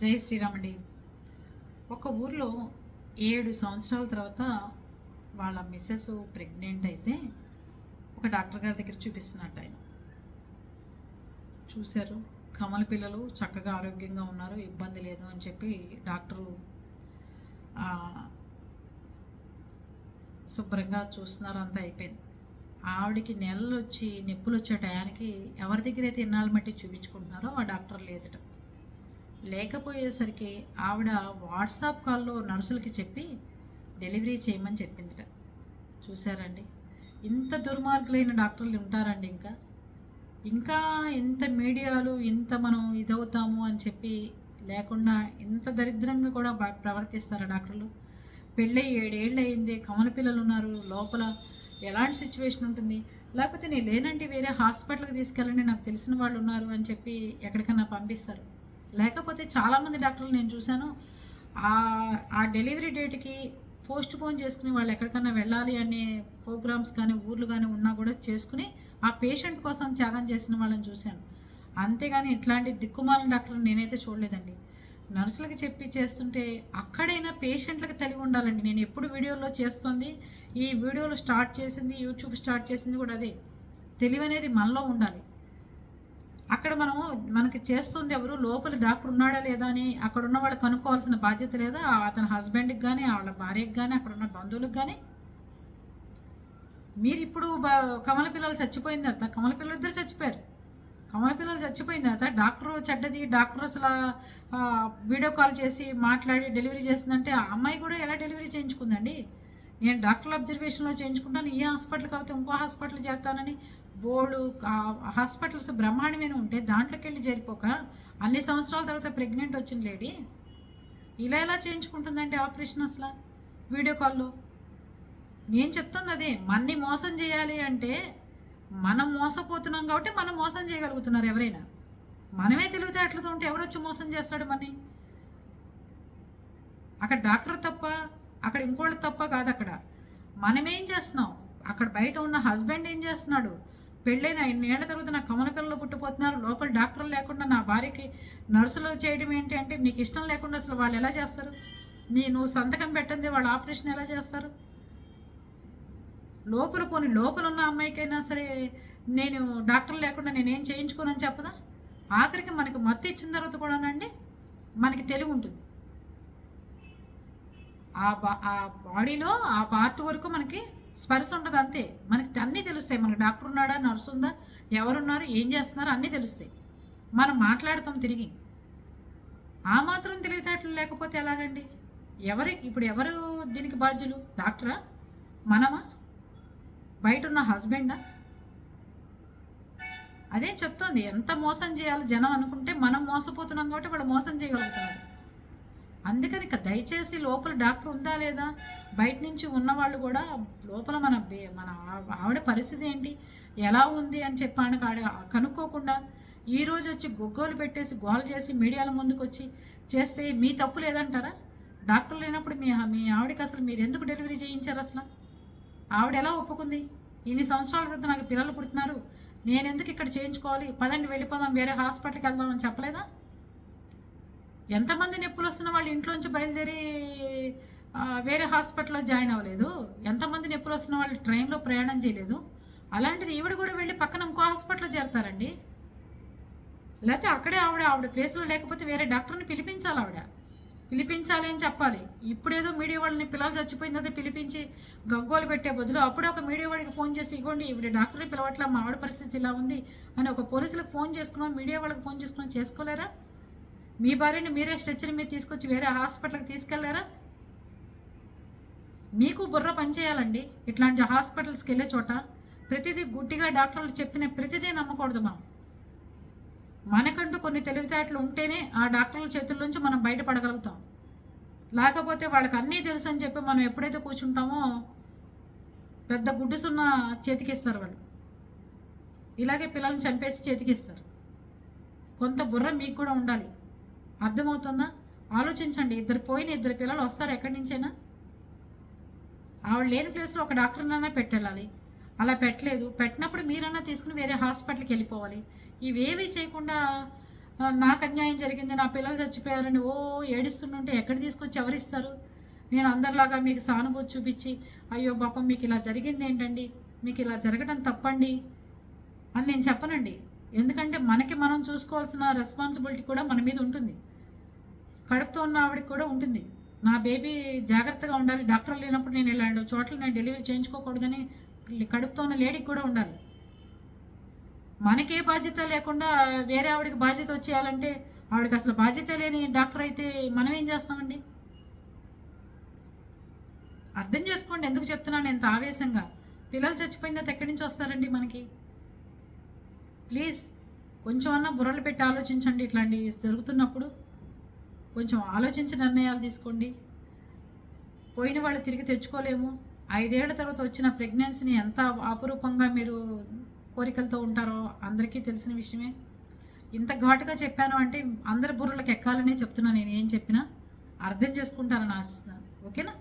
జై శ్రీరామండి. ఒక ఊర్లో ఏడు సంవత్సరాల తర్వాత వాళ్ళ మిస్సెస్ ప్రెగ్నెంట్ అయితే ఒక డాక్టర్ గారి దగ్గర చూపిస్తున్నట్టు ఆయన. చూశారు. కమల పిల్లలు చక్కగా ఆరోగ్యంగా ఉన్నారు. ఇబ్బంది లేదు అని చెప్పి డాక్టరు శుభ్రంగా చూస్తున్నారు. అంతా అయిపోయింది. ఆవిడకి నెలలు వచ్చి నొప్పులు వచ్చే టయానికి ఎవరి దగ్గర అయితే ఇన్నాళ్ళు మట్టి చూపించుకుంటున్నారో ఆ డాక్టర్ లేదట. లేకపోయేసరికి ఆవిడ వాట్సాప్ కాల్లో నర్సులకి చెప్పి డెలివరీ చేయమని చెప్పిందిట. చూసారండి ఇంత దుర్మార్గులైన డాక్టర్లు ఉంటారండి ఇంకా. ఇంకా ఇంత మీడియాలు ఇంత మనం ఇదవుతాము అని చెప్పి లేకుండా ఇంత దరిద్రంగా కూడా ప్రవర్తిస్తారా డాక్టర్లు? పెళ్ళి ఏడేళ్ళు అయింది కమల పిల్లలు ఉన్నారు లోపల ఎలాంటి సిచ్యువేషన్ ఉంటుంది? లేకపోతే నేను లేనంటే వేరే హాస్పిటల్కి తీసుకెళ్ళండి నాకు తెలిసిన వాళ్ళు ఉన్నారు అని చెప్పి ఎక్కడికన్నా పంపిస్తారు. లేకపోతే చాలామంది డాక్టర్లు నేను చూశాను ఆ డెలివరీ డేట్కి పోస్ట్ పోన్ చేసుకుని వాళ్ళు ఎక్కడికన్నా వెళ్ళాలి అనే ప్రోగ్రామ్స్ కానీ ఊర్లు కానీ ఉన్నా కూడా చేసుకుని ఆ పేషెంట్ కోసం త్యాగం చేసిన వాళ్ళని చూశాను. అంతేగాని ఇట్లాంటి దిక్కుమాలిన డాక్టర్ నేనైతే చూడలేదండి. నర్సులకి చెప్పి చేస్తుంటే అక్కడైనా పేషెంట్లకు తెలివి ఉండాలండి. నేను ఎప్పుడు వీడియోలో చేస్తుంది ఈ వీడియోలో స్టార్ట్ చేసింది యూట్యూబ్ స్టార్ట్ చేసింది కూడా అదే. తెలివి అనేది మనలో ఉండాలి. అక్కడ మనము మనకి చేస్తుంది ఎవరు? లోపల డాక్టర్ ఉన్నాడా లేదా అని అక్కడ ఉన్న వాళ్ళు కనుక్కోవాల్సిన బాధ్యత లేదా? అతని హస్బెండ్కి కానీ వాళ్ళ భార్యకి కానీ అక్కడ ఉన్న బంధువులకు కానీ మీరు ఇప్పుడు కమల పిల్లలు చచ్చిపోయిన తర్వాత కమల పిల్లలు ఇద్దరు చచ్చిపోయారు. కమల పిల్లలు చచ్చిపోయిన తర్వాత డాక్టర్ చెడ్డది డాక్టర్ అసలు వీడియో కాల్ చేసి మాట్లాడి డెలివరీ చేసిందంటే ఆ అమ్మాయి కూడా ఎలా డెలివరీ చేయించుకుందండి? నేను డాక్టర్ అబ్జర్వేషన్లో చేయించుకుంటాను ఏ హాస్పిటల్ కాకపోతే ఇంకో హాస్పిటల్ చేస్తానని బోర్డు హాస్పిటల్స్ బ్రహ్మాండమైన ఉంటే దాంట్లోకి వెళ్ళి జరిపోక అన్ని సంవత్సరాల తర్వాత ప్రెగ్నెంట్ వచ్చిన లేడీ ఇలా ఎలా చేయించుకుంటుందంటే ఆపరేషన్ అసలు? వీడియో కాల్లో? నేను చెప్తుంది అదే మన్ని మోసం చేయాలి అంటే మనం మోసపోతున్నాం కాబట్టి మనం మోసం చేయగలుగుతున్నారు ఎవరైనా. మనమే తెలివితేటలతో ఉంటే ఎవరొచ్చి మోసం చేస్తాడు మని అక్కడ డాక్టర్ తప్ప అక్కడ ఇంకోటి తప్ప కాదు అక్కడ మనమేం చేస్తున్నాం? అక్కడ బయట ఉన్న హస్బెండ్ ఏం చేస్తున్నాడు? పెళ్ళైన ఏళ్ళ తర్వాత నా కమల పిల్లలు పుట్టిపోతున్నారు. లోపల డాక్టర్లు లేకుండా నా భార్యకి నర్సులు చేయడం ఏంటి అంటే నీకు ఇష్టం లేకుండా అసలు వాళ్ళు ఎలా చేస్తారు? నీ నువ్వు సంతకం పెట్టింది వాళ్ళు ఆపరేషన్ ఎలా చేస్తారు? లోపల పోని లోపల ఉన్న అమ్మాయికైనా సరే నేను డాక్టర్ లేకుండా నేనేం చేయించుకోనని చెప్పదా? ఆఖరికి మనకి మత్తు ఇచ్చిన తర్వాత కూడానండి మనకి తెలివి ఉంటుంది. ఆ బా ఆ బాడీలో ఆ పార్ట్ వరకు మనకి స్పర్శ ఉండదు అంతే. మనకి అన్నీ తెలుస్తాయి. మనకి డాక్టర్ ఉన్నాడా నర్సు ఉందా ఎవరున్నారు ఏం చేస్తున్నారు అన్నీ తెలుస్తాయి. మనం మాట్లాడతాం తిరిగి. ఆ మాత్రం తెలివితేటలు లేకపోతే ఎలాగండి? ఎవరి ఇప్పుడు ఎవరు దీనికి బాధ్యులు? డాక్టరా? మనమా? బయట ఉన్న హస్బెండా? అదే చెప్తోంది. ఎంత మోసం చేయాలి జనం అనుకుంటే మనం మోసపోతున్నాం కాబట్టి వాళ్ళు మోసం చేయగలుగుతున్నారు అందుకని దయచేసి లోపల డాక్టర్ ఉందా లేదా? బయట నుంచి ఉన్నవాళ్ళు కూడా లోపల మన మన ఆవిడ పరిస్థితి ఏంటి? ఎలా ఉంది అని చెప్పాను కాడ కనుక్కోకుండా ఈ రోజు వచ్చి గొగ్గోలు పెట్టేసి గోల్ చేసి మీడియాల ముందుకు వచ్చి చేస్తే మీ తప్పు లేదంటారా? డాక్టర్ లేనప్పుడు మీ మీ ఆవిడకి అసలు మీరు ఎందుకు డెలివరీ చేయించారు అసలు? ఆవిడ ఎలా ఒప్పుకుంది? ఇన్ని సంవత్సరాల క్రితం నాకు పిల్లలు పుడుతున్నారు. నేను ఎందుకు ఇక్కడ చేయించుకోవాలి? పదండి వెళ్ళిపోదాం వేరే హాస్పిటల్కి వెళ్దాం అని చెప్పలేదా? ఎంతమంది నొప్పులు వస్తున్న వాళ్ళు ఇంట్లోంచి బయలుదేరి వేరే హాస్పిటల్లో జాయిన్ అవ్వలేదు. ఎంతమంది నొప్పులు వస్తున్న వాళ్ళు ట్రైన్లో ప్రయాణం చేయలేదు. అలాంటిది ఈవిడ కూడా వెళ్ళి పక్కన ఇంకో హాస్పిటల్లో చేరతారండి. లేకపోతే అక్కడే ఆవిడ ఆవిడ ప్లేస్లో లేకపోతే వేరే డాక్టర్ని పిలిపించాలి ఆవిడ. పిలిపించాలి అని చెప్పాలి. ఇప్పుడేదో మీడియా వాళ్ళని పిల్లలు చచ్చిపోయింది అదే పిలిపించి గగ్గోలు పెట్టే బదులు అప్పుడే ఒక మీడియా వాడికి ఫోన్ చేసి ఇవ్వండి ఇప్పుడు డాక్టర్ని పిలవట్లా మా ఆవిడ పరిస్థితి ఇలా ఉంది అని ఒక పోలీసులకు ఫోన్ చేసుకున్నాం మీడియా వాళ్ళకి ఫోన్ చేసుకున్నాం చేసుకోలేరా? మీ భార్యని మీరే స్ట్రెచ్చర్ మీద తీసుకొచ్చి వేరే హాస్పిటల్కి తీసుకెళ్ళారా? మీకు బుర్ర పనిచేయాలండి ఇట్లాంటి హాస్పిటల్స్కి వెళ్ళే చోట ప్రతిదీ గుడ్డిగా డాక్టర్లు చెప్పిన ప్రతిదీ నమ్మకూడదు మనం. మనకంటూ కొన్ని తెలివితేటలు ఉంటేనే ఆ డాక్టర్ల చేతుల్లోంచి మనం బయటపడగలుగుతాం. లేకపోతే వాళ్ళకి అన్నీ తెలుసు అని చెప్పి మనం ఎప్పుడైతే కూర్చుంటామో పెద్ద గుడ్డు సున్న చేతికిస్తారు వాళ్ళు. ఇలాగే పిల్లల్ని చంపేసి చేతికిస్తారు. కొంత బుర్ర మీకు కూడా ఉండాలి. అర్థమవుతుందా? ఆలోచించండి. ఇద్దరు పోయిన ఇద్దరు పిల్లలు వస్తారు ఎక్కడి నుంచైనా. ఆవిడ లేని ప్లేస్లో ఒక డాక్టర్నైనా పెట్టెళ్ళాలి. అలా పెట్టలేదు. పెట్టినప్పుడు మీరన్నా తీసుకుని వేరే హాస్పిటల్కి వెళ్ళిపోవాలి. ఇవేవి చేయకుండా నాకు అన్యాయం జరిగింది. నా పిల్లలు చచ్చిపోయారని ఓ ఏడుస్తుంటే ఎక్కడ తీసుకొచ్చి ఎవరిస్తారు? నేను అందరిలాగా మీకు సానుభూతి చూపించి అయ్యో పాపం మీకు ఇలా జరిగింది ఏంటండి? మీకు ఇలా జరగడం తప్పండి? అని నేను చెప్పనండి. ఎందుకంటే మనకి మనం చూసుకోవాల్సిన రెస్పాన్సిబిలిటీ కూడా మన మీద ఉంటుంది. కడుపుతో ఉన్న ఆవిడకి కూడా ఉంటుంది. నా బేబీ జాగ్రత్తగా ఉండాలి. డాక్టర్ లేనప్పుడు నేను ఇలాంటి చోట్ల నేను డెలివరీ చేయించుకోకూడదని కడుపుతో ఉన్న లేడీకి కూడా ఉండాలి. మనకే బాధ్యత లేకుండా వేరే ఆవిడకి బాధ్యత వచ్చేయాలంటే ఆవిడకి అసలు బాధ్యత లేని డాక్టర్ అయితే మనం ఏం చేస్తామండి? అర్థం చేసుకోండి. ఎందుకు చెప్తున్నాను? ఎంత ఆవేశంగా. పిల్లలు చచ్చిపోయిన తర్వాత ఎక్కడి నుంచి వస్తారండి మనకి? ప్లీజ్ కొంచెం అన్నా బుర్రలు పెట్టి ఆలోచించండి. ఇట్లాంటి జరుగుతున్నప్పుడు కొంచెం ఆలోచించి నిర్ణయాలు తీసుకోండి. పోయిన వాళ్ళు తిరిగి తెచ్చుకోలేము. ఐదేళ్ళ తర్వాత వచ్చిన ప్రెగ్నెన్సీని ఎంత అపురూపంగా మీరు కోరికలతో ఉంటారో అందరికీ తెలిసిన విషయమే. ఇంత ఘాటుగా చెప్పాను అంటే అందరి బుర్రలకు ఎక్కాలనే చెప్తున్నా నేను ఏం చెప్పినా. అర్థం చేసుకుంటారని ఆశిస్తున్నాను. ఓకేనా?